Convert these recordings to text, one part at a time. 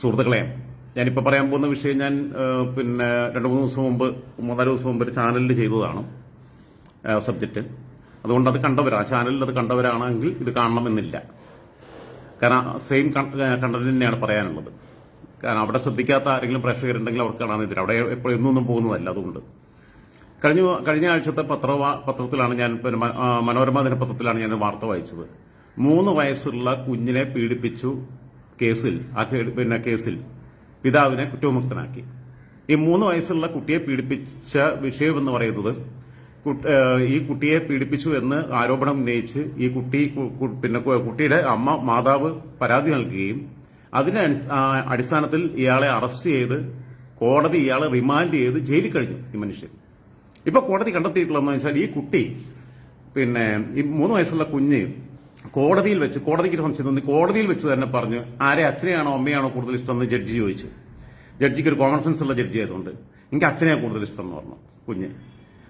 സുഹൃത്തുക്കളെ ഞാനിപ്പോൾ പറയാൻ പോകുന്ന വിഷയം ഞാൻ പിന്നെ രണ്ട് മൂന്ന് ദിവസം മുമ്പ് മൂന്നാൽ ദിവസം മുമ്പ് ഒരു ചാനലിൽ ചെയ്തതാണ് സബ്ജക്റ്റ് അതുകൊണ്ട് അത് കണ്ടവരാ ചാനലിൽ അത് കണ്ടവരാണെങ്കിൽ ഇത് കാണണമെന്നില്ല. കാരണം സെയിം കണ്ടന്റ് തന്നെയാണ് പറയാനുള്ളത്. കാരണം അവിടെ ശ്രദ്ധിക്കാത്ത ആരെങ്കിലും പ്രേക്ഷകരുണ്ടെങ്കിൽ അവർക്ക് കാണാനെതിരെ അവിടെ എപ്പോഴും ഒന്നും പോകുന്നതല്ല അതുകൊണ്ട്. കഴിഞ്ഞ കഴിഞ്ഞ ആഴ്ചത്തെ പത്ര പത്രത്തിലാണ് ഞാൻ മനോരമ ദിനപത്രത്തിലാണ് ഞാൻ വാർത്ത വായിച്ചത്. മൂന്ന് വയസ്സുള്ള കുഞ്ഞിനെ പീഡിപ്പിച്ചു കേസിൽ പിന്നെ കേസിൽ പിതാവിനെ കുറ്റവിമുക്തനാക്കി. ഈ മൂന്ന് വയസ്സുള്ള കുട്ടിയെ പീഡിപ്പിച്ച വിഷയം എന്ന് പറയുന്നത് ഈ കുട്ടിയെ പീഡിപ്പിച്ചു എന്ന് ആരോപണം ഉന്നയിച്ച് ഈ കുട്ടി പിന്നെ കുട്ടിയുടെ അമ്മ മാതാവ് പരാതി നൽകുകയും അതിന്റെ അടിസ്ഥാനത്തിൽ ഇയാളെ അറസ്റ്റ് ചെയ്ത് കോടതി ഇയാളെ റിമാൻഡ് ചെയ്ത് ജയിലിൽ കഴിഞ്ഞു ഈ മനുഷ്യൻ. ഇപ്പൊ കോടതി കണ്ടെത്തിയിട്ടുള്ളതെന്ന് വെച്ചാൽ ഈ കുട്ടി പിന്നെ ഈ മൂന്ന് വയസ്സുള്ള കുഞ്ഞ് കോടതിയിൽ വെച്ച് കോടതിക്ക് സംശയം തോന്നി കോടതിയിൽ വെച്ച് തന്നെ പറഞ്ഞു ആരെ അച്ഛനെയാണോ അമ്മയാണോ കൂടുതൽ ഇഷ്ടം എന്ന് ജഡ്ജി ചോദിച്ചു. ജഡ്ജിക്ക് ഒരു കോമൺ സെൻസ് ഉള്ള ജഡ്ജി ആയതുകൊണ്ട് എനിക്ക് അച്ഛനെയാണ് കൂടുതൽ ഇഷ്ടം എന്ന് പറഞ്ഞു കുഞ്ഞ്.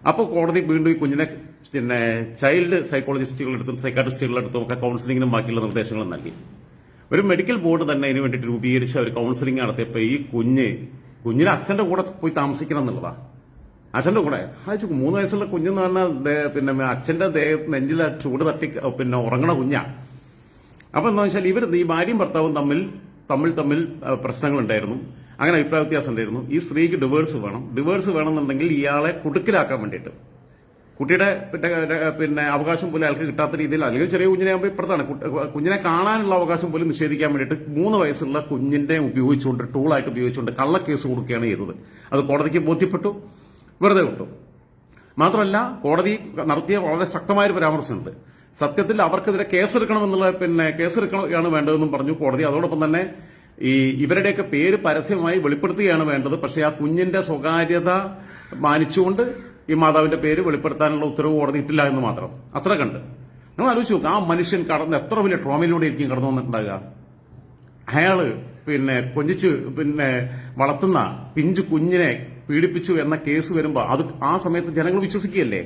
അപ്പോൾ കോടതി വീണ്ടും ഈ കുഞ്ഞിനെ പിന്നെ ചൈൽഡ് സൈക്കോളജിസ്റ്റുകളെടുത്തും സൈക്കാട്രിസ്റ്റുകളെടുത്തും ഒക്കെ കൗൺസിലിങ്ങിനും ബാക്കിയുള്ള നിർദ്ദേശങ്ങളും നൽകി. ഒരു മെഡിക്കൽ ബോർഡ് തന്നെ ഇതിനു വേണ്ടിയിട്ട് രൂപീകരിച്ച ഒരു കൗൺസിലിംഗ് നടത്തിയപ്പോൾ ഈ കുഞ്ഞ് കുഞ്ഞിന് അച്ഛന്റെ കൂടെ പോയി താമസിക്കണം എന്നുള്ളതാണ് അച്ഛന്റെ കൂടെ. അയച്ചു മൂന്ന് വയസ്സുള്ള കുഞ്ഞെന്ന് പറഞ്ഞാൽ പിന്നെ അച്ഛന്റെ ദേഹത്ത് നെഞ്ചിൽ ചൂട് തട്ടി പിന്നെ ഉറങ്ങണ കുഞ്ഞാ. അപ്പൊ എന്താ വെച്ചാൽ ഇവർ ഈ ഭാര്യയും ഭർത്താവും തമ്മിൽ തമ്മിൽ തമ്മിൽ പ്രശ്നങ്ങളുണ്ടായിരുന്നു. അങ്ങനെ അഭിപ്രായ വ്യത്യാസം ഉണ്ടായിരുന്നു. ഈ സ്ത്രീക്ക് ഡിവേഴ്സ് വേണം. ഡിവേഴ്സ് വേണമെന്നുണ്ടെങ്കിൽ ഇയാളെ കുടുക്കിലാക്കാൻ വേണ്ടിയിട്ട്. കുട്ടിയുടെ പിന്നെ പിന്നെ അവകാശം പോലും അയാൾക്ക് കിട്ടാത്ത രീതിയിൽ അല്ലെങ്കിൽ ചെറിയ കുഞ്ഞിനെ ആകുമ്പോൾ ഇപ്പുറത്താണ്. കുഞ്ഞിനെ കാണാനുള്ള അവകാശം പോലും നിഷേധിക്കാൻ വേണ്ടിയിട്ട് മൂന്ന് വയസ്സുള്ള കുഞ്ഞിന്റെ ഉപയോഗിച്ചുകൊണ്ട് ടൂളായിട്ട് ഉപയോഗിച്ചുകൊണ്ട് കള്ളക്കേസ് കൊടുക്കുകയാണ് ചെയ്തത്. അത് കോടതിക്ക് ബോധ്യപ്പെട്ടു. വെറുതെ വിട്ടു. മാത്രമല്ല കോടതി നടത്തിയ വളരെ ശക്തമായ ഒരു പരാമർശമുണ്ട്. സത്യത്തിൽ അവർക്കെതിരെ കേസെടുക്കണമെന്നുള്ള പിന്നെ കേസെടുക്കുകയാണ് വേണ്ടതെന്നും പറഞ്ഞു കോടതി. അതോടൊപ്പം തന്നെ ഈ ഇവരുടെയൊക്കെ പേര് പരസ്യമായി വെളിപ്പെടുത്തുകയാണ് വേണ്ടത്. പക്ഷേ ആ കുഞ്ഞിന്റെ സ്വകാര്യത മാനിച്ചുകൊണ്ട് ഈ മാതാവിന്റെ പേര് വെളിപ്പെടുത്താനുള്ള ഉത്തരവ് കോടതി ഇട്ടില്ല എന്ന് മാത്രം. അത്ര കണ്ട്. നിങ്ങൾ ആലോചിച്ച് നോക്കുക ആ മനുഷ്യൻ കടന്ന് എത്ര വലിയ ട്രോമയിലൂടെ ആയിരിക്കും കടന്നു വന്നിട്ടുണ്ടാകുക അയാൾ പിന്നെ കൊഞ്ചിച്ച് പിന്നെ വളർത്തുന്ന പിഞ്ചു കുഞ്ഞിനെ പീഡിപ്പിച്ചു എന്ന കേസ് വരുമ്പോൾ അത് ആ സമയത്ത് ജനങ്ങൾ വിശ്വസിക്കുകയല്ലേ?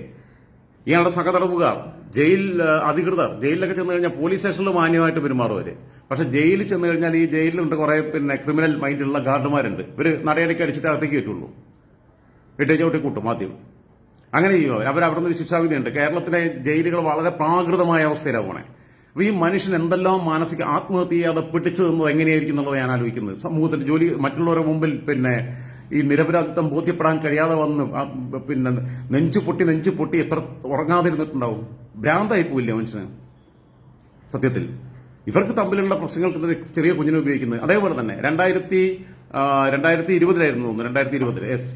ഇയാളുടെ സഹതടവുകാർ ജയിൽ അധികൃതർ ജയിലിലൊക്കെ ചെന്ന് കഴിഞ്ഞാൽ പോലീസ് സ്റ്റേഷനിൽ മാന്യമായിട്ട് പെരുമാറും അവർ. പക്ഷെ ജയിലിൽ ചെന്ന് കഴിഞ്ഞാൽ ഈ ജയിലിലുണ്ട് കുറെ പിന്നെ ക്രിമിനൽ മൈൻഡുള്ള ഗാർഡുമാരുണ്ട് ഇവർ നടയടയ്ക്ക് അടിച്ചിട്ട് അകത്തേക്ക് പറ്റുള്ളൂ ഇട്ടേ ചവിട്ടി കൂട്ടും ആദ്യം. അങ്ങനെ ചെയ്യുമോ അവർ അവിടെ നിന്ന് ശിക്ഷാവിധിയുണ്ട്. കേരളത്തിലെ ജയിലുകൾ വളരെ പ്രാകൃതമായ അവസ്ഥയിലാണ് പോണേ. അപ്പൊ ഈ മനുഷ്യൻ എന്തെല്ലാം മാനസിക ആത്മഹത്യ ചെയ്യാതെ പിടിച്ചു തന്നത് എങ്ങനെയായിരിക്കും എന്നുള്ളത് ഞാൻ ആലോചിക്കുന്നത്. സമൂഹത്തിന്റെ ജോലി മറ്റുള്ളവരുടെ മുമ്പിൽ പിന്നെ ഈ നിരപരാധിത്വം ബോധ്യപ്പെടാൻ കഴിയാതെ വന്ന് പിന്നെ നെഞ്ചു പൊട്ടി നെഞ്ചു പൊട്ടി എത്ര ഉറങ്ങാതിരുന്നിട്ടുണ്ടാവും? ഭ്രാന്തായി പോയില്ലേ മനുഷ്യന്? സത്യത്തിൽ. ഇവർക്ക് തമ്മിലുള്ള പ്രശ്നങ്ങൾക്ക് ചെറിയ കുഞ്ഞിനെ ഉപയോഗിക്കുന്നത്. അതേപോലെ തന്നെ രണ്ടായിരത്തി രണ്ടായിരത്തി ഇരുപതിലായിരുന്നു തോന്നുന്നു രണ്ടായിരത്തി ഇരുപതിൽ യെസ്.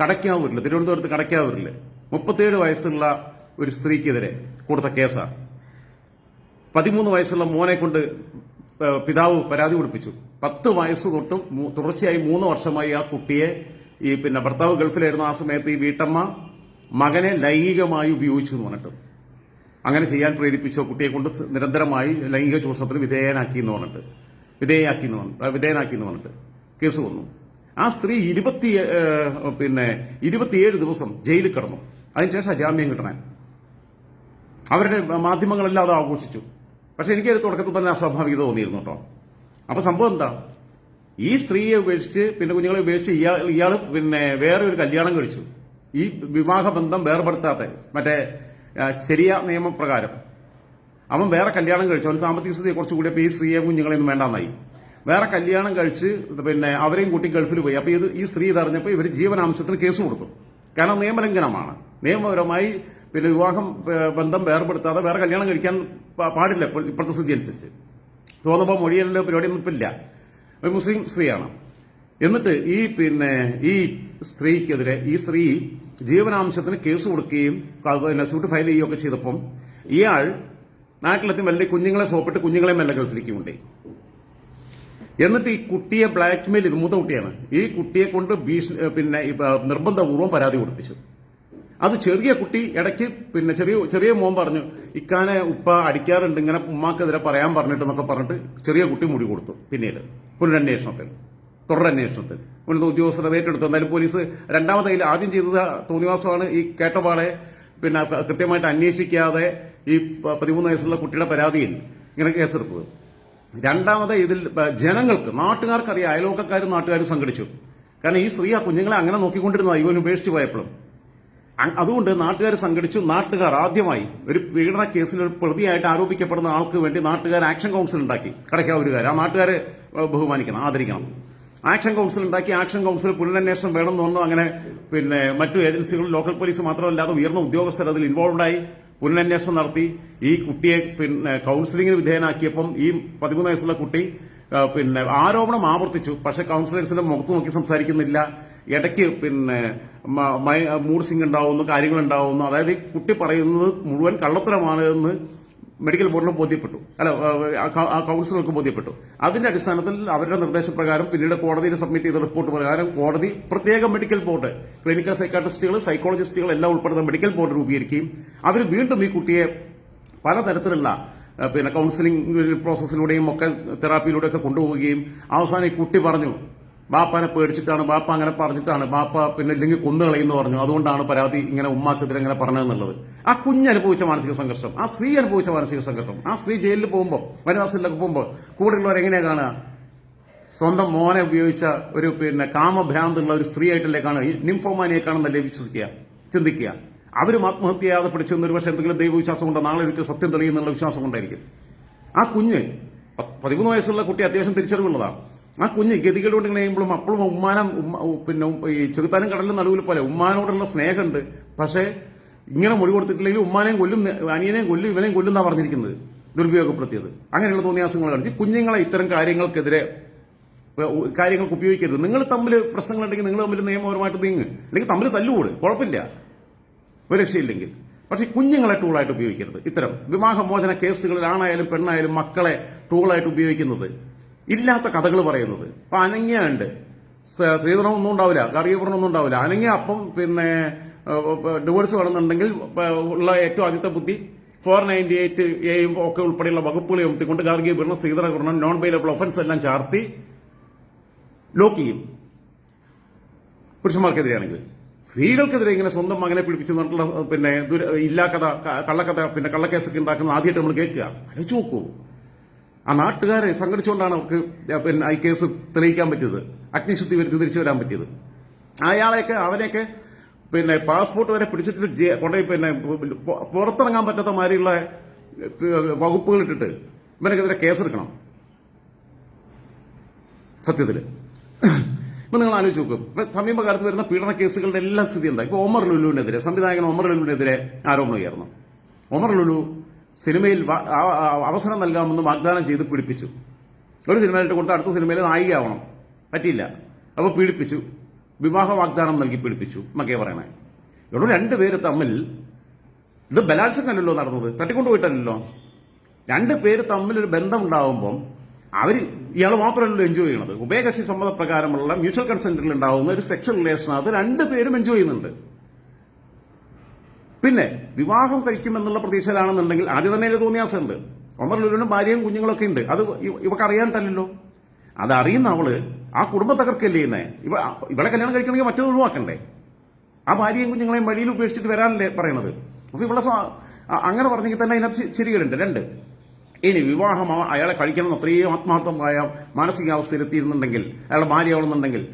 കടക്കാവൂരിൽ തിരുവനന്തപുരത്ത് കടക്കാവൂരിൽ മുപ്പത്തിയേഴ് വയസ്സുള്ള ഒരു സ്ത്രീക്കെതിരെ കൊടുത്ത കേസാണ് പതിമൂന്ന് വയസ്സുള്ള മോനെ കൊണ്ട് പിതാവ് പരാതി കൊടുപ്പിച്ചു. പത്ത് വയസ്സ് തൊട്ട് തുടർച്ചയായി മൂന്ന് വർഷമായി ആ കുട്ടിയെ ഈ പിന്നെ ഭർത്താവ് ഗൾഫിലായിരുന്നു ആ സമയത്ത് ഈ വീട്ടമ്മ മകനെ ലൈംഗികമായി ഉപയോഗിച്ചു എന്ന് പറഞ്ഞിട്ട്. അങ്ങനെ ചെയ്യാൻ പ്രേരിപ്പിച്ചോ. കുട്ടിയെ കൊണ്ട് നിരന്തരമായി ലൈംഗിക ചൂഷണത്തിന് വിധേയനാക്കി എന്ന് പറഞ്ഞിട്ട്. വിധേയനാക്കി എന്ന് പറഞ്ഞിട്ട്. വിധേയനാക്കി എന്ന് പറഞ്ഞിട്ട് കേസ് വന്നു. ആ സ്ത്രീ ഇരുപത്തി പിന്നെ ഇരുപത്തിയേഴ് ദിവസം ജയിലിൽ കിടന്നു. അതിനുശേഷം ജാമ്യം കിട്ടണേ. അവരുടെ മാധ്യമങ്ങളെല്ലാം അത് ആഘോഷിച്ചു. പക്ഷെ എനിക്കത് തുടക്കത്തിൽ തന്നെ അസ്വാഭാവികത തോന്നിയിരുന്നു കേട്ടോ. അപ്പൊ സംഭവം എന്താ? ഈ സ്ത്രീയെ ഉപേക്ഷിച്ച് പിന്നെ കുഞ്ഞുങ്ങളെ ഉപേക്ഷിച്ച് ഇയാൾ ഇയാൾ പിന്നെ വേറെ ഒരു കല്യാണം കഴിച്ചു. ഈ വിവാഹ ബന്ധം വേർപെടുത്താത്ത മറ്റേ ശരിയ നിയമപ്രകാരം. അവൻ വേറെ കല്യാണം കഴിച്ചു. അവന് സാമ്പത്തിക സ്ഥിതി കുറച്ച് കൂടിയപ്പോൾ ഈ സ്ത്രീയെ കുഞ്ഞുങ്ങളെയൊന്നും വേണ്ടാന്നായി. വേറെ കല്യാണം കഴിച്ച് പിന്നെ അവരെയും കൂട്ടി ഗൾഫിൽ പോയി. അപ്പൊ ഇത് ഈ സ്ത്രീ ഇതറിഞ്ഞപ്പോൾ ഇവർ ജീവനാംശത്തിന് കേസ് കൊടുത്തു. കാരണം നിയമലംഘനമാണ്. നിയമപരമായി പിന്നെ വിവാഹം ബന്ധം വേർപെടുത്താതെ വേറെ കല്യാണം കഴിക്കാൻ പാടില്ല ഇപ്പോഴത്തെ സ്ഥിതി അനുസരിച്ച്. തോന്നുമ്പോൾ മൊഴിയലിന്റെ പരിപാടിയൊന്നും ഇപ്പില്ല ഒരു മുസ്ലിം സ്ത്രീയാണ്. എന്നിട്ട് ഈ പിന്നെ ഈ സ്ത്രീക്കെതിരെ ഈ സ്ത്രീ ജീവനാംശത്തിന് കേസ് കൊടുക്കുകയും പിന്നെ സ്യൂട്ട് ഫയൽ ചെയ്യുകയൊക്കെ ചെയ്തപ്പം ഇയാൾ നാട്ടിലെത്തി മെല്ലെ കുഞ്ഞുങ്ങളെ സോപ്പിട്ട് കുഞ്ഞുങ്ങളെ മെല്ലെ ഗൾഫിലേക്ക് എന്നിട്ട് ഈ കുട്ടിയെ ബ്ലാക്ക്മെയിൽ ഇത് മൂത്ത കുട്ടിയാണ്. ഈ കുട്ടിയെ കൊണ്ട് ഭീഷണി പിന്നെ നിർബന്ധപൂർവം പരാതി കൊടുപ്പിച്ചു. അത് ചെറിയ കുട്ടി ഇടയ്ക്ക് പിന്നെ ചെറിയ ചെറിയ മോൻ പറഞ്ഞു ഇക്കാനെ ഉപ്പ അടിക്കാറുണ്ട് ഇങ്ങനെ ഉമ്മാക്കെതിരെ പറയാൻ പറഞ്ഞിട്ട് പറഞ്ഞിട്ടെന്നൊക്കെ പറഞ്ഞിട്ട് ചെറിയ കുട്ടി മുടി കൊടുത്തു പിന്നീട്. പുനരന്വേഷണത്തിൽ തുടരന്വേഷണത്തിൽ. ഉന്നത ഉദ്യോഗസ്ഥർ ഏറ്റെടുത്തു. എന്തായാലും പോലീസ് രണ്ടാമതായി ആദ്യം ചെയ്തത് തോന്നിവാസമാണ് ഈ കേട്ടപാടെ പിന്നെ കൃത്യമായിട്ട് അന്വേഷിക്കാതെ ഈ പതിമൂന്ന് വയസ്സുള്ള കുട്ടിയുടെ പരാതിയിൽ ഇങ്ങനെ കേസെടുത്തത്. രണ്ടാമത് ഇതിൽ ജനങ്ങൾക്ക് നാട്ടുകാർക്കറിയാം അയൽവക്കക്കാരും നാട്ടുകാരും സംഘടിച്ചു. കാരണം ഈ സ്ത്രീ ആ കുഞ്ഞുങ്ങളെ അങ്ങനെ നോക്കിക്കൊണ്ടിരുന്നതാണ് ഇവൻ ഉപേക്ഷിച്ച് പോയപ്പോഴും. അതുകൊണ്ട് നാട്ടുകാർ സംഘടിച്ചു. നാട്ടുകാർ ആദ്യമായി ഒരു പീഡന കേസിൽ ഒരു പ്രതിയായിട്ട് ആരോപിക്കപ്പെടുന്ന ആൾക്ക് വേണ്ടി നാട്ടുകാർ ആക്ഷൻ കൗൺസിൽ ഉണ്ടാക്കി. കടക്കാവൂരുകാർ. ആ നാട്ടുകാരെ ബഹുമാനിക്കണം ആദരിക്കണം. ആക്ഷൻ കൗൺസിൽ ഉണ്ടാക്കി. ആക്ഷൻ കൗൺസിൽ പുനരന്വേഷണം വേണമെന്ന് പറഞ്ഞു അങ്ങനെ പിന്നെ മറ്റു ഏജൻസികളും ലോക്കൽ പോലീസ് മാത്രമല്ലാതെ ഉയർന്ന ഉദ്യോഗസ്ഥർ അതിൽ ഇൻവോൾവ് ആയി പുനരന്വേഷണം നടത്തി. ഈ കുട്ടിയെ പിന്നെ കൗൺസിലിംഗിന് വിധേയനാക്കിയപ്പം ഈ പതിമൂന്ന് വയസ്സുള്ള കുട്ടി പിന്നെ ആരോപണം ആവർത്തിച്ചു. പക്ഷെ കൗൺസിലേഴ്സിന്റെ മുഖത്ത് നോക്കി സംസാരിക്കുന്നില്ല. ഇടയ്ക്ക് പിന്നെ മൂഡ് സിംഗ് ഉണ്ടാവുന്നു കാര്യങ്ങൾ ഉണ്ടാവുന്നു. അതായത് ഈ കുട്ടി പറയുന്നത് മുഴുവൻ കള്ളത്തരമാണ് എന്ന് മെഡിക്കൽ ബോർഡിന് ബോധ്യപ്പെട്ടു. അല്ല കൗൺസിലർക്ക് ബോധ്യപ്പെട്ടു. അതിന്റെ അടിസ്ഥാനത്തിൽ അവരുടെ നിർദ്ദേശപ്രകാരം പിന്നീട് കോടതിയിൽ സബ്മിറ്റ് ചെയ്ത റിപ്പോർട്ട് പ്രകാരം കോടതി പ്രത്യേക മെഡിക്കൽ ബോർഡ് ക്ലിനിക്കൽ സൈക്കാട്രിസ്റ്റുകൾ സൈക്കോളജിസ്റ്റുകൾ എല്ലാം ഉൾപ്പെടുന്ന മെഡിക്കൽ ബോർഡ് രൂപീകരിക്കുകയും അവർ വീണ്ടും ഈ കുട്ടിയെ പലതരത്തിലുള്ള പിന്നെ കൗൺസിലിംഗ് പ്രോസസ്സിലൂടെയും ഒക്കെ തെറാപ്പിയിലൂടെയൊക്കെ കൊണ്ടുപോവുകയും അവസാനം ഈ കുട്ടി പറഞ്ഞു ബാപ്പാനെ പേടിച്ചിട്ടാണ് ബാപ്പ അങ്ങനെ പറഞ്ഞിട്ടാണ് ബാപ്പ പിന്നെ ഇല്ലെങ്കിൽ കൊന്നുകളയെന്ന് പറഞ്ഞു. അതുകൊണ്ടാണ് പരാതി ഇങ്ങനെ ഉമ്മാക്കെതിരെ ഇങ്ങനെ പറഞ്ഞതെന്നുള്ളത്. ആ കുഞ്ഞ് അനുഭവിച്ച മാനസിക സംഘർഷം ആ സ്ത്രീ അനുഭവിച്ച മാനസിക സംഘർഷം ആ സ്ത്രീ ജയിലിൽ പോകുമ്പോൾ വനിതാസിലൊക്കെ പോകുമ്പോൾ കൂടെയുള്ളവർ എങ്ങനെയാ കാണുക? സ്വന്തം മോനെ ഉപയോഗിച്ച ഒരു പിന്നെ കാമഭ്രാന്തുള്ള ഒരു സ്ത്രീ ആയിട്ടല്ലേ കാണുക നിംഫോമാനിയെ കാണുന്നല്ലേ വിശ്വസിക്കുക ചിന്തിക്കുക. അവരും ആത്മഹത്യ ചെയ്യാതെ പിടിച്ചു ഒരു പക്ഷേ എന്തെങ്കിലും ദൈവവിശ്വാസം കൊണ്ടോ നാളെ ഒരിക്കൽ സത്യം തെളിയുന്നുള്ള വിശ്വാസം കൊണ്ടായിരിക്കും. ആ കുഞ്ഞ് പതിമൂന്ന് വയസ്സുള്ള കുട്ടി അത്യാവശ്യം തിരിച്ചറിവുള്ളതാണ് ആ കുഞ്ഞ് ഗതികളോട് ഇങ്ങനെ ചെയ്യുമ്പോഴും അപ്പോഴും ഉമ്മാനം ഉമ്മ- പിന്നെ ഈ ചെറുത്താനും കടലിലും നടുവിൽ പോലെ ഉമ്മാനോടുള്ള സ്നേഹമുണ്ട്. പക്ഷേ ഇങ്ങനെ മൊഴി കൊടുത്തിട്ടില്ലെങ്കിൽ ഉമ്മാനെയും കൊല്ലും അനിയനെയും കൊല്ലും ഇവനെയും കൊല്ലും എന്നാണ് പറഞ്ഞിരിക്കുന്നത്? ദുരുപയോഗപ്പെടുത്തിയത്. അങ്ങനെയുള്ള തോന്നിയാസങ്ങൾ കാണിച്ച് കുഞ്ഞുങ്ങളെ ഇത്തരം കാര്യങ്ങൾക്കെതിരെ കാര്യങ്ങൾക്ക് ഉപയോഗിക്കരുത്. നിങ്ങൾ തമ്മിൽ പ്രശ്നങ്ങളുണ്ടെങ്കിൽ നിങ്ങൾ തമ്മിൽ നിയമപരമായിട്ട് നീങ്ങ്. അല്ലെങ്കിൽ തമ്മിൽ തല്ലുകൂട്. കുഴപ്പമില്ല. ഒരു രക്ഷയില്ലെങ്കിൽ. പക്ഷേ കുഞ്ഞുങ്ങളെ ടൂളായിട്ട് ഉപയോഗിക്കരുത്. ഇത്തരം വിവാഹമോചന കേസുകളിൽ ആണായാലും പെണ്ണായാലും മക്കളെ ടൂളായിട്ട് ഉപയോഗിക്കുന്നത്. ഇല്ലാത്ത കഥകൾ പറയുന്നത്. ഇപ്പൊ അനങ്ങിയ ഉണ്ട് സ്ത്രീധനം ഒന്നും ഉണ്ടാവില്ല ഗർഭീകരണം ഒന്നും ഉണ്ടാവില്ല. അനങ്ങിയ അപ്പം പിന്നെ ഡിവോഴ്സ് വേണമെന്നുണ്ടെങ്കിൽ ഉള്ള ഏറ്റവും ആദ്യത്തെ ബുദ്ധി ഫോർ നയന്റി എയ്റ്റ് എയും ഒക്കെ ഉൾപ്പെടെയുള്ള വകുപ്പുകളെ ഉയർത്തിക്കൊണ്ട് ഗാർഹിക പീഡനം സ്ത്രീധനപീഡനം നോൺ ബൈലബിൾ ഒഫൻസ് എല്ലാം ചാർത്തി ലോക്ക് ചെയ്യും. പുരുഷന്മാർക്കെതിരെയാണെങ്കിൽ. സ്ത്രീകൾക്കെതിരെ ഇങ്ങനെ സ്വന്തം മകനെ പിടിപ്പിച്ചു പിന്നെ ഇല്ലാ ഇല്ലാക്കഥ കള്ളക്കഥ പിന്നെ കള്ളക്കേസൊക്കെ ഉണ്ടാക്കുന്ന ആദ്യമായിട്ട് നമ്മൾ കേൾക്കുക. അലച്ചു നോക്കൂ. ആ നാട്ടുകാരെ സംഘടിച്ചുകൊണ്ടാണ് അവർക്ക് പിന്നെ ഈ കേസ് തെളിയിക്കാൻ പറ്റിയത്. അഗ്നിശുദ്ധി വരുത്തി തിരിച്ചു വരാൻ പറ്റിയത്. അയാളെയൊക്കെ അവനെയൊക്കെ പിന്നെ പാസ്പോർട്ട് വരെ പിടിച്ചിട്ട് കൊണ്ടേ പിന്നെ പുറത്തിറങ്ങാൻ പറ്റാത്ത മാതിരിയുള്ള വകുപ്പുകൾ ഇട്ടിട്ട് ഇവനക്കെതിരെ കേസെടുക്കണം. സത്യത്തിൽ ഇപ്പൊ നിങ്ങൾ ആലോചിച്ച് നോക്കും. ഇപ്പൊ സമീപകാലത്ത് വരുന്ന പീഡന കേസുകളുടെ എല്ലാ സ്ഥിതി എന്താ? ഇപ്പൊ ഒമർ ലുലുവിനെതിരെ സംവിധായകൻ ഒമർ ലുലുവിനെതിരെ ആരോപണം ഉയർന്നു. ഒമർ ലുലു സിനിമയിൽ അവസരം നൽകാമെന്ന് വാഗ്ദാനം ചെയ്ത് പീഡിപ്പിച്ചു. ഒരു സിനിമയിലിട്ട് കൊടുത്ത അടുത്ത സിനിമയിൽ നായികയാവണം. പറ്റിയില്ല. അപ്പോൾ പീഡിപ്പിച്ചു. വിവാഹ വാഗ്ദാനം നൽകി പീഡിപ്പിച്ചു എന്നൊക്കെ പറയണേ. ഇവിടെ രണ്ടുപേര് തമ്മിൽ ഇത് ബലാത്സംഗമല്ലല്ലോ നടന്നത്. തട്ടിക്കൊണ്ടുപോയിട്ടല്ലോ രണ്ട് പേര് തമ്മിൽ ഒരു ബന്ധം അവർ ഇയാൾ മാത്രമല്ലല്ലോ എൻജോയ് ചെയ്യണത്. ഉഭയകക്ഷി സമ്മതപ്രകാരമുള്ള മ്യൂച്വൽ കൺസെന്റിൽ ഉണ്ടാവുന്ന ഒരു സെക്ഷൽ റിലേഷൻ അത് രണ്ട് പേരും എൻജോയ് ചെയ്യുന്നുണ്ട്. പിന്നെ വിവാഹം കഴിക്കുമെന്നുള്ള പ്രതീക്ഷയിലാണെന്നുണ്ടെങ്കിൽ ആദ്യം തന്നെ ഒരു തോന്നിയാസുണ്ട്. ഒമർ ലുലുവിനും ഭാര്യയും കുഞ്ഞുങ്ങളൊക്കെ ഉണ്ട്. അത് ഇവ- ഇവക്ക് അറിയാണ്ടല്ലോ അത് അറിയുന്ന അവൾ ആ കുടുംബം തകർക്കല്ലേ ചെയ്യുന്നേ ഇവ ഇവളെ കല്യാണം കഴിക്കണമെങ്കിൽ മറ്റേത് ഒഴിവാക്കണ്ടേ? ആ ഭാര്യയും കുഞ്ഞുങ്ങളെയും വഴിയിൽ ഉപേക്ഷിച്ചിട്ട് വരാനല്ലേ പറയണത്? അപ്പൊ അ- അങ്ങനെ പറഞ്ഞെങ്കിൽ തന്നെ അതിനകത്ത് ചിരികളുണ്ട്. രണ്ട്. ഇനി വിവാഹം അയാളെ കഴിക്കണം അത്രയും ആത്മാർത്ഥമായ മാനസികാവസ്ഥയിൽ എത്തിയിരുന്നുണ്ടെങ്കിൽ അയാളുടെ ഭാര്യ ആവണമെന്നുണ്ടെങ്കിൽ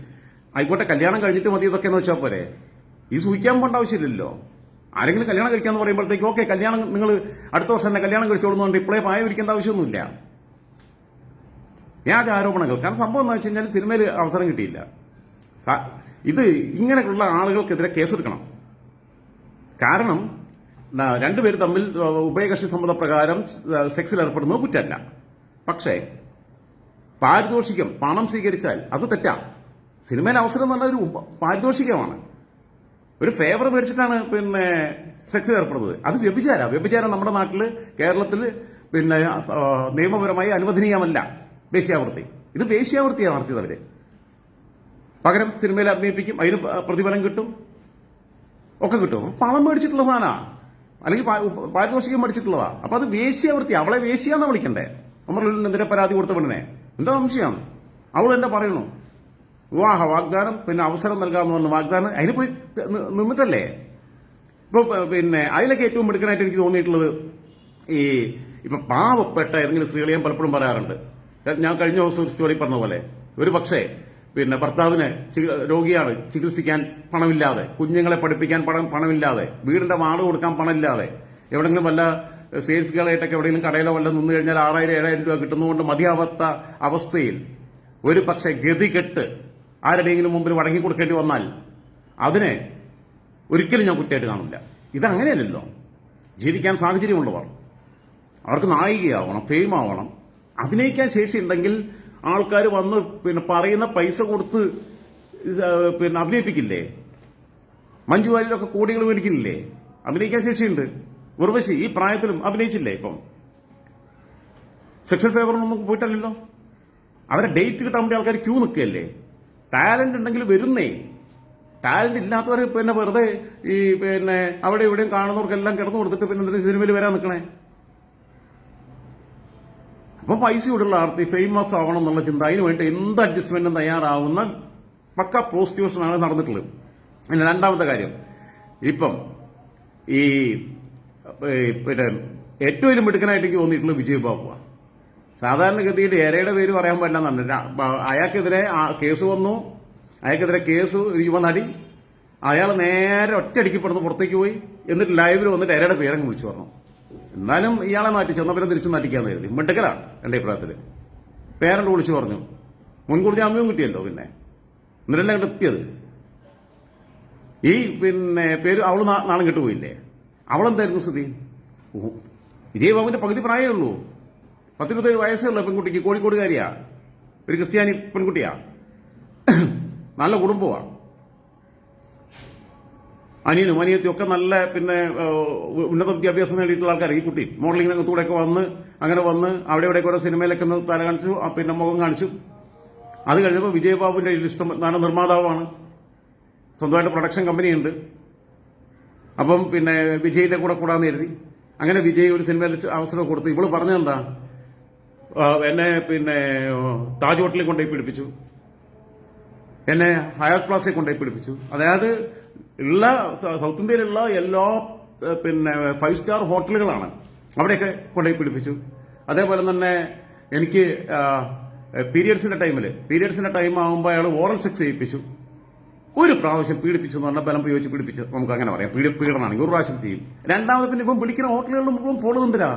ആയിക്കോട്ടെ കല്യാണം കഴിഞ്ഞിട്ട് മതി ഇതൊക്കെ എന്ന് വെച്ചാൽ പോരെ? ഈ സൂഹിക്കാൻ പോകേണ്ട ആവശ്യമില്ലല്ലോ. ആരെങ്കിലും കല്യാണം കഴിക്കാന്ന് പറയുമ്പോഴത്തേക്ക് ഓക്കെ കല്യാണം നിങ്ങൾ അടുത്ത വർഷം തന്നെ കല്യാണം കഴിച്ചോളുന്നുണ്ട് ഇപ്പോഴേ പായ വിരിക്കേണ്ട ആവശ്യമൊന്നുമില്ല. വ്യാജ ആരോപണങ്ങൾ. കാരണം സംഭവം എന്ന് വെച്ച് കഴിഞ്ഞാൽ സിനിമയിൽ അവസരം കിട്ടിയില്ല. ഇത് ഇങ്ങനെയുള്ള ആളുകൾക്കെതിരെ കേസെടുക്കണം. കാരണം രണ്ടുപേരും തമ്മിൽ ഉഭയകക്ഷി സമ്മതപ്രകാരം പ്രകാരം സെക്സിൽ ഏർപ്പെടുന്നത് കുറ്റമല്ല. പക്ഷേ പാരിതോഷികം പണം സ്വീകരിച്ചാൽ അത് തെറ്റാ. സിനിമയിൽ അവസരം എന്ന് പറഞ്ഞാൽ ഒരു പാരിതോഷികമാണ്. ഒരു ഫേവർ മേടിച്ചിട്ടാണ് പിന്നെ സെക്സിൽ ഏർപ്പെടുന്നത്. അത് വ്യഭിചാര. വ്യഭിചാരം നമ്മുടെ നാട്ടിൽ കേരളത്തിൽ പിന്നെ നിയമപരമായി അനുവദനീയമല്ല. വേശ്യാവൃത്തി. ഇത് വേശ്യാവൃത്തിയാണ് നടത്തിയത് അവർ പകരം സിനിമയിൽ അഭിനയിപ്പിക്കും അതിന് പ്രതിഫലം കിട്ടും. ഒക്കെ കിട്ടും. പണം മേടിച്ചിട്ടുള്ള സാധനമാണ് അല്ലെങ്കിൽ പാരിതോഷികം മേടിച്ചിട്ടുള്ളതാ. അപ്പൊ അത് വേശ്യാവൃത്തി. അവളെ വേശ്യാന്ന് വിളിക്കണ്ടേ? നമ്മളെതിരെ പരാതി കൊടുത്ത പെണ്ണിനെ? എന്താ സംശയം? അവൾ എന്നെ പറയണു വിവാഹ വാഗ്ദാനം പിന്നെ അവസരം നൽകാമെന്ന് പറഞ്ഞ വാഗ്ദാനം അതിന് പോയി നിന്നിട്ടല്ലേ? ഇപ്പൊ പിന്നെ അതിലൊക്കെ ഏറ്റവും എടുക്കാനായിട്ട് എനിക്ക് തോന്നിയിട്ടുള്ളത് ഈ ഇപ്പൊ പാവപ്പെട്ട ഏതെങ്കിലും സ്ത്രീകളെ ഞാൻ പലപ്പോഴും പറയാറുണ്ട്. ഞാൻ കഴിഞ്ഞ ദിവസം ഒരു സ്റ്റോറി പറഞ്ഞ പോലെ ഒരു പക്ഷേ പിന്നെ ഭർത്താവിനെ രോഗിയാണ് ചികിത്സിക്കാൻ പണമില്ലാതെ കുഞ്ഞുങ്ങളെ പഠിപ്പിക്കാൻ പണം പണമില്ലാതെ വീടിന്റെ വാട് കൊടുക്കാൻ പണമില്ലാതെ എവിടെങ്കിലും വല്ല സെയിൽസ് ഗേളായിട്ടൊക്കെ എവിടെയെങ്കിലും കടയിലോ വല്ല നിന്ന് കഴിഞ്ഞാൽ ആറായിരം ഏഴായിരം രൂപ കിട്ടുന്നതുകൊണ്ട് മതിയാവാത്ത അവസ്ഥയിൽ ഒരു പക്ഷേ ഗതികെട്ട് ആരുടെയെങ്കിലും മുമ്പിൽ വടങ്ങി കൊടുക്കേണ്ടി വന്നാൽ അതിനെ ഒരിക്കലും ഞാൻ കുറ്റമായിട്ട് കാണില്ല. ഇതങ്ങനെയല്ലല്ലോ. ജീവിക്കാൻ സാഹചര്യമുള്ളവർ. അവർക്ക് നായികയാവണം ഫെയിം ആവണം അഭിനയിക്കാൻ ശേഷി ഉണ്ടെങ്കിൽ ആൾക്കാർ വന്ന് പിന്നെ പറയുന്ന പൈസ കൊടുത്ത് പിന്നെ അഭിനയിപ്പിക്കില്ലേ? മഞ്ജു വാര്യരൊക്കെ കോടികൾ മേടിക്കുന്നില്ലേ അഭിനയിക്കാൻ ശേഷിയുണ്ട്. ഉർവശി ഈ പ്രായത്തിലും അഭിനയിച്ചില്ലേ ഇപ്പം? സെക്ഷൽ ഫേവറിനൊന്നും പോയിട്ടല്ലല്ലോ. അവരെ ഡേറ്റ് കിട്ടാൻ വേണ്ടി ആൾക്കാർ ക്യൂ നിൽക്കുകയല്ലേ? ടാലന്റ് ഉണ്ടെങ്കിൽ വരുന്നേ. ടാലന്റ് ഇല്ലാത്തവർ പിന്നെ വെറുതെ ഈ പിന്നെ അവിടെ ഇവിടെയും കാണുന്നവർക്കെല്ലാം കിടന്നു കൊടുത്തിട്ട് പിന്നെ എന്തിനാ സിനിമയിൽ വരാൻ നിൽക്കണേ? അപ്പൊ പൈസ ഇവിടെയുള്ള ആർത്തി ഫേമസ് ആവണം എന്നുള്ള ചിന്ത. അതിന് വേണ്ടി എന്ത് അഡ്ജസ്റ്റ്മെന്റും തയ്യാറാവുന്ന പക്ക പ്രോസ്റ്റിറ്റ്യൂഷനാണ് നടന്നിട്ടുള്ളത്. പിന്നെ രണ്ടാമത്തെ കാര്യം. ഇപ്പം ഈ പിന്നെ ഏറ്റവും മിടുക്കനായിട്ട് എനിക്ക് തോന്നിയിട്ടുള്ളത് വിജയ് ബാബുവാണ് സാധാരണഗതിയിൽ ഏരയുടെ പേര് പറയാൻ പറ്റില്ല അയാൾക്കെതിരെ കേസ് വന്നു. അയാൾക്കെതിരെ കേസ് യുവനടി അയാൾ നേരെ ഒറ്റയടിക്ക് പെടുന്ന് പുറത്തേക്ക് പോയി. എന്നിട്ട് ലൈവിൽ വന്നിട്ട് ഏരയുടെ പേരങ്ങ് വിളിച്ചു പറഞ്ഞു. എന്നാലും ഇയാളെ മാറ്റി ചെന്നപ്പരം തിരിച്ചു നാട്ടിക്കാന്ന് കരുതി. മിണ്ടക്കലാണ് എന്റെ അഭിപ്രായത്തിൽ പേരന്റ് വിളിച്ചു പറഞ്ഞു. മുൻകൂർ ജാമ്യവും കിട്ടിയല്ലോ പിന്നെ. എന്നിട്ടെല്ലാം അങ്ങോട്ട് എത്തിയത്. ഈ പിന്നെ പേര് അവൾ നാ- നാളെ കിട്ടുപോയില്ലേ അവളെന്തായിരുന്നു സ്ഥിതി? വിജയബാബുവിന്റെ പകുതി പ്രായമേ ഉള്ളൂ. പത്തിരുപത്തേഴ് വയസ്സേ ഉള്ളൂ പെൺകുട്ടിക്ക് കോഴിക്കോടുകാരിയാ? ഒരു ക്രിസ്ത്യാനി പെൺകുട്ടിയാ? നല്ല കുടുംബമാണ് അനിയനും അനിയത്തിയും ഒക്കെ നല്ല പിന്നെ ഉന്നത വിദ്യാഭ്യാസം നേടിയിട്ടുള്ള ആൾക്കാർ ഈ കുട്ടി. മോഡലിംഗ് കൂടെയൊക്കെ വന്ന് അങ്ങനെ വന്ന് അവിടെ ഇവിടെയൊക്കെ ഓരോ സിനിമയിലൊക്കെ തല കാണിച്ചു പിന്നെ മുഖം കാണിച്ചു. അത് കഴിഞ്ഞപ്പോൾ വിജയബാബുവിന്റെ ഇഷ്ടം നാണ് നിർമ്മാതാവാണ്. സ്വന്തമായിട്ട് പ്രൊഡക്ഷൻ കമ്പനിയുണ്ട്. അപ്പം പിന്നെ വിജയിന്റെ കൂടെ കൂടാന്ന് കരുതി. അങ്ങനെ വിജയ് ഒരു സിനിമയിൽ അവസരം കൊടുത്തു. ഇവൾ പറഞ്ഞെന്താ എന്നെ പിന്നെ താജ് ഹോട്ടലിൽ കൊണ്ടുപോയി പിടിപ്പിച്ചു. എന്നെ ഹയാത് പ്ലാസയിൽ കൊണ്ടുപോയി പിടിപ്പിച്ചു. അതായത് ഉള്ള സൗത്ത് ഇന്ത്യയിലുള്ള എല്ലാ പിന്നെ ഫൈവ് സ്റ്റാർ ഹോട്ടലുകളാണ് അവിടെയൊക്കെ കൊണ്ടുപോയി പിടിപ്പിച്ചു. അതേപോലെ തന്നെ എനിക്ക് പീരിയഡ്സിന്റെ ടൈമിൽ പീരിയഡ്സിന്റെ ടൈം ആകുമ്പോൾ അയാൾ ഓറൽ സെക്സ് ചെയ്യിപ്പിച്ചു. ഒരു പ്രാവശ്യം പീഡിപ്പിച്ചു എന്ന് പറഞ്ഞാൽ ബലം പ്രയോഗിച്ച് പീഡിപ്പിച്ചു നമുക്ക് അങ്ങനെ പറയാം. പീഡി പീഡനാണെങ്കിൽ ഒരു പ്രാവശ്യം ചെയ്യും. രണ്ടാമത് പിന്നെ ഇപ്പം വിളിക്കുന്ന ഹോട്ടലുകളിൽ മുഴുവൻ പോളുന്നെന്തിനാ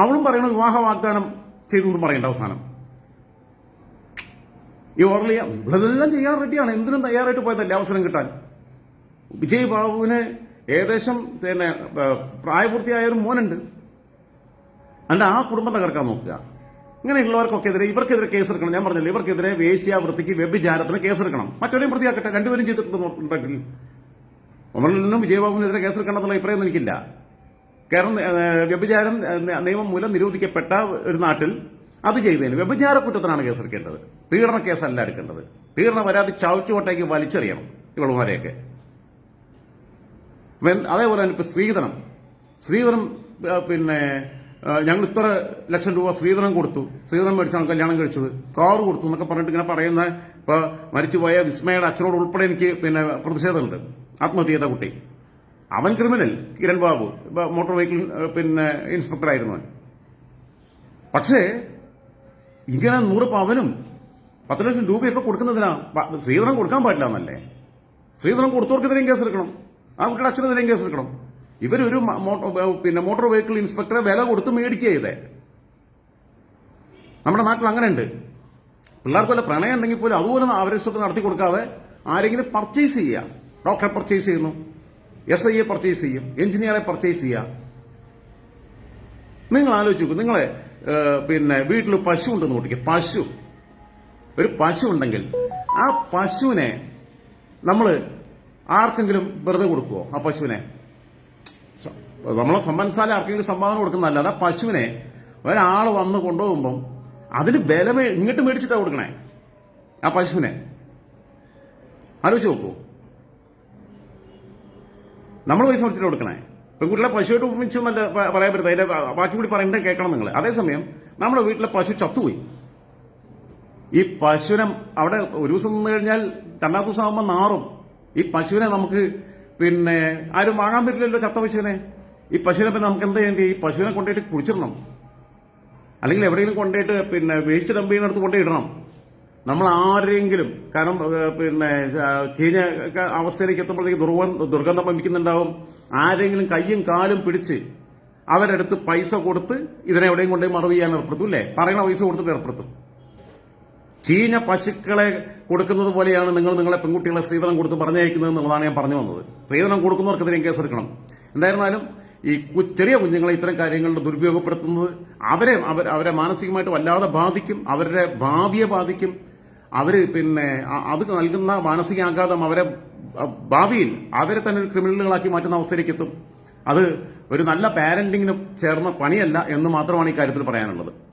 അവളും പറയണ വിവാഹ വാഗ്ദാനം ചെയ്തു എന്ന് പറയേണ്ട അവസാനം. ഈ ഓർലിയ ഇവളെല്ലാം ചെയ്യാൻ റെഡിയാണ് എന്തിനും തയ്യാറായിട്ട് പോയതല്ലേ അവസരം കിട്ടാൻ. വിജയ് ബാബുവിന് ഏകദേശം പിന്നെ പ്രായപൂർത്തിയായ ഒരു മോനുണ്ട്. അല്ല ആ കുടുംബം തകർക്കാൻ നോക്കുക. ഇങ്ങനെയുള്ളവർക്കൊക്കെതിരെ ഇവർക്കെതിരെ കേസെടുക്കണം. ഞാൻ പറഞ്ഞില്ല ഇവർക്കെതിരെ വേശ്യാവൃത്തിക്ക് വ്യഭിചാരത്തിന് കേസെടുക്കണം. മറ്റവരെയും പ്രതിയാക്കട്ടെ. രണ്ടുപേരും ചെയ്തിട്ടുണ്ടെങ്കിൽ ഒമറിനും വിജയബാബുവിനെതിരെ കേസെടുക്കണം എന്നുള്ള അഭിപ്രായം എനിക്കില്ല. കാരണം വ്യഭിചാരം നിയമം മൂലം നിരോധിക്കപ്പെട്ട ഒരു നാട്ടിൽ അത് ചെയ്തതിന് വ്യഭിചാര കുറ്റത്തിനാണ് കേസെടുക്കേണ്ടത് പീഡന കേസല്ല എടുക്കേണ്ടത്. പീഡന പരാതി ചവച്ചുകൊട്ടേക്ക് വലിച്ചെറിയണം ഇവളുമാരെയൊക്കെ. അതേപോലെ തന്നെ ഇപ്പൊ സ്ത്രീധനം. സ്ത്രീധനം പിന്നെ ഞങ്ങൾ ഇത്ര ലക്ഷം രൂപ സ്ത്രീധനം കൊടുത്തു. സ്ത്രീധനം മേടിച്ചാണ് കല്യാണം കഴിച്ചത്. കാർ കൊടുത്തു എന്നൊക്കെ പറഞ്ഞിട്ട് ഇങ്ങനെ പറയുന്ന ഇപ്പൊ മരിച്ചുപോയ വിസ്മയുടെ അച്ഛനോട് ഉൾപ്പെടെ എനിക്ക് പിന്നെ പ്രതിഷേധമുണ്ട്. ആത്മഹത്യ ചെയ്ത കുട്ടി. അവൻ criminal Kiran Babu. Motor vehicle പിന്നെ ഇൻസ്പെക്ടറായിരുന്നു അവൻ. പക്ഷേ ഇങ്ങനെ നൂറ് പവനും പത്ത് ലക്ഷം രൂപയൊക്കെ കൊടുക്കുന്നതിനാ ശ്രീധരൻ കൊടുക്കാൻ പാടില്ല എന്നല്ലേ? സ്ത്രീധനം കൊടുത്തവർക്കെതിരെയും കേസെടുക്കണം. ആ കുട്ടിയുടെ അച്ഛനെതിരെയും കേസെടുക്കണം. ഇവരൊരു പിന്നെ മോട്ടോർ വെഹിക്കിൾ ഇൻസ്പെക്ടറെ വില കൊടുത്ത് മേടിക്കുക നമ്മുടെ നാട്ടിൽ അങ്ങനെയുണ്ട്. പിള്ളേർക്ക് വല്ല പ്രണയം ഉണ്ടെങ്കിൽ പോലും അതുപോലെ അവരെ ഇഷ്ടത്തിൽ നടത്തി കൊടുക്കാതെ ആരെങ്കിലും പർച്ചേസ് ചെയ്യുക. ഡോക്ടറെ പർച്ചേസ് ചെയ്യുന്നു. എസ് ഐയെ പർച്ചേസ് ചെയ്യും. എഞ്ചിനീയറെ പർച്ചേസ് ചെയ്യാം. നിങ്ങൾ ആലോചിച്ച് നോക്കൂ നിങ്ങളെ പിന്നെ വീട്ടിൽ പശു ഉണ്ടെന്ന് കൂട്ടിക്കുക പശു. ഒരു പശു ഉണ്ടെങ്കിൽ ആ പശുവിനെ നമ്മൾ ആർക്കെങ്കിലും വെറുതെ കൊടുക്കുമോ ആ പശുവിനെ. നമ്മളെ സമ്മാനസാല ആർക്കെങ്കിലും സംഭാവന കൊടുക്കുന്നതല്ലാതെ ആ പശുവിനെ ഒരാൾ വന്ന് കൊണ്ടുപോകുമ്പം അതിന് വില ഇങ്ങോട്ട് മേടിച്ചിട്ടാണ് കൊടുക്കണേ. ആ പശുവിനെ. ആലോചിച്ച് നോക്കൂ. നമ്മൾ പൈസ മുറിച്ചിട്ട് കൊടുക്കണേ. പെൺകുട്ടികളെ പശുവായിട്ട് ഉപമിച്ചു എന്നല്ല പറയാൻ പറ്റുന്നത് അതിന്റെ ബാക്കി കൂടി പറയേണ്ടത് കേൾക്കണം നിങ്ങൾ അതേസമയം നമ്മുടെ വീട്ടിലെ പശു ചത്തുപോയി. ഈ പശുവിനെ അവിടെ ഒരു ദിവസം നിന്ന് കഴിഞ്ഞാൽ രണ്ടാം ദിവസം ആകുമ്പോൾ നാറും. ഈ പശുവിനെ നമുക്ക് പിന്നെ ആരും വാങ്ങാൻ പറ്റില്ലല്ലോ ചത്ത പശുവിനെ. ഈ പശുവിനെ പിന്നെ നമുക്ക് എന്താ ചെയ്യേണ്ടി ഈ പശുവിനെ കൊണ്ടുപോയിട്ട് കുടിച്ചിടണം അല്ലെങ്കിൽ എവിടെയെങ്കിലും കൊണ്ടുപോയിട്ട് പിന്നെ വേസ്റ്റ് ഡംപ് ചെയ്യുന്നിടത്ത് കൊണ്ടുപോയി ഇടണം. നമ്മൾ ആരെങ്കിലും കാരണം പിന്നെ ചീഞ്ഞ അവസ്ഥയിലേക്ക് എത്തുമ്പോഴത്തേക്ക് ദുർഗന്ധ ദുർഗന്ധം വമിക്കുന്നുണ്ടാവും ആരെങ്കിലും കയ്യും കാലും പിടിച്ച് അവരെടുത്ത് പൈസ കൊടുത്ത് ഇതിനെ എവിടെയും കൊണ്ടുപോയി മറവ് ചെയ്യാൻ ഏർപ്പെടുത്തും അല്ലേ പറയണ പൈസ കൊടുത്തിട്ട് ഏർപ്പെടുത്തും. ചീഞ്ഞ പശുക്കളെ കൊടുക്കുന്നത് പോലെയാണ് നിങ്ങൾ നിങ്ങളെ പെൺകുട്ടികളെ സ്ത്രീധനം കൊടുത്ത് പറഞ്ഞയക്കുന്നത് എന്നുള്ളതാണ് ഞാൻ പറഞ്ഞു വന്നത്. സ്ത്രീധനം കൊടുക്കുന്നവർക്കെതിരെ കേസെടുക്കണം എന്തായിരുന്നാലും ഈ ചെറിയ കുഞ്ഞുങ്ങളെ ഇത്തരം കാര്യങ്ങളിൽ ദുരുപയോഗപ്പെടുത്തുന്നത് അവരെ അവരെ മാനസികമായിട്ട് വല്ലാതെ ബാധിക്കും അവരുടെ ഭാവിയെ ബാധിക്കും അവർ പിന്നെ അത് നൽകുന്ന മാനസികാഘാതം അവരെ ഭാവിയിൽ അവരെ തന്നെ ഒരു ക്രിമിനലുകളാക്കി മാറ്റുന്ന അവസ്ഥയിലേക്ക് എത്തും. അത് ഒരു നല്ല പാരന്റിങ്ങിന് ചേർന്ന പണിയല്ല എന്ന് മാത്രമാണ് ഈ കാര്യത്തിൽ പറയാനുള്ളത്.